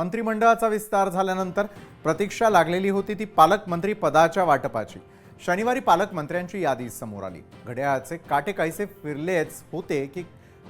मंत्रिमंडळाचा विस्तार झाल्यानंतर प्रतीक्षा लागलेली होती ती पालकमंत्री पदाच्या वाटपाची. शनिवारी पालकमंत्र्यांची यादी समोर आली. घड्याळाचे काटे काहीसे फिरलेच होते की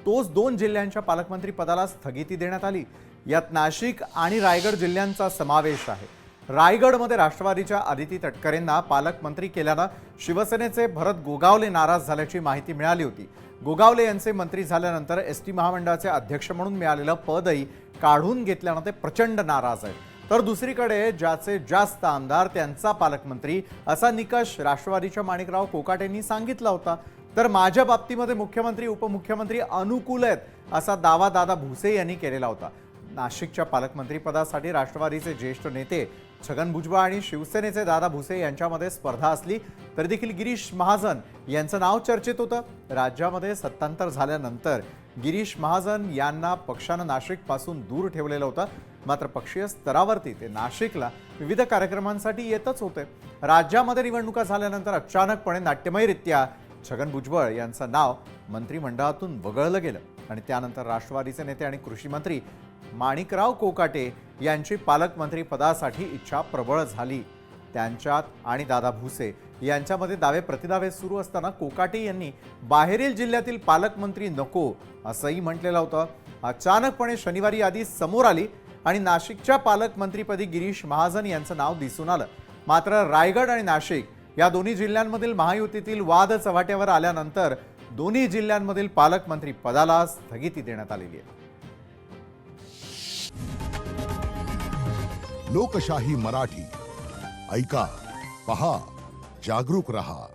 तोच दोन जिल्ह्यांच्या पालकमंत्री पदाला स्थगिती देण्यात आली. यात नाशिक आणि रायगड जिल्ह्यांचा समावेश आहे. रायगडमध्ये राष्ट्रवादीच्या आदिती तटकरेंना पालकमंत्री केल्यानं शिवसेनेचे भरत गोगावले नाराज झाल्याची माहिती मिळाली होती. गोगावले यांचे मंत्री झाल्यानंतर एस टी महामंडळाचे अध्यक्ष म्हणून मिळालेलं पदही काढून घेतल्यानं ते प्रचंड नाराज आहेत. तर दुसरीकडे ज्याचे जास्त आमदार त्यांचा पालकमंत्री असा निकष राष्ट्रवादीच्या माणिकराव कोकाटेंनी सांगितला होता. तर माझ्या बाबतीमध्ये मुख्यमंत्री उपमुख्यमंत्री अनुकूल आहेत असा दावा दादा भुसे यांनी केलेला होता. नाशिकच्या पालकमंत्रीपदासाठी राष्ट्रवादीचे ज्येष्ठ नेते छगन भुजबळ आणि शिवसेनेचे दादा भुसे यांच्यामध्ये स्पर्धा असली तरी देखील गिरीश महाजन यांचं नाव चर्चेत होतं. राज्यामध्ये सत्तांतर झाल्यानंतर गिरीश महाजन यांना पक्षानं नाशिकपासून दूर ठेवलेलं होतं. मात्र पक्षीय स्तरावरती ते नाशिकला विविध कार्यक्रमांसाठी येतच होते. राज्यामध्ये निवडणुका झाल्यानंतर अचानकपणे नाट्यमयरित्या छगन भुजबळ यांचं नाव मंत्रिमंडळातून वगळलं गेलं. आणि त्यानंतर राष्ट्रवादीचे नेते आणि कृषी मंत्री माणिकराव कोकाटे यांची पालकमंत्री पदासाठी इच्छा प्रबळ झाली. त्यांच्यात आणि दादा भुसे यांच्यामध्ये दावे प्रतिदावे सुरू असताना कोकाटे यांनी बाहेरील जिल्ह्यातील पालकमंत्री नको असंही म्हटलेलं होतं. अचानकपणे शनिवारी यादी समोर आली आणि नाशिकच्या पालकमंत्रीपदी गिरीश महाजन यांचं नाव दिसून आलं. मात्र रायगड आणि नाशिक या दोन्ही जिल्ह्यांमधील महायुतीतील वाद चव्हाट्यावर आल्यानंतर दोन्ही जिल्ह्यांमधील पालकमंत्री पदाला स्थगिती देण्यात आलेली आहे. लोकशाही मराठी. ऐका पहा जागरूक रहा.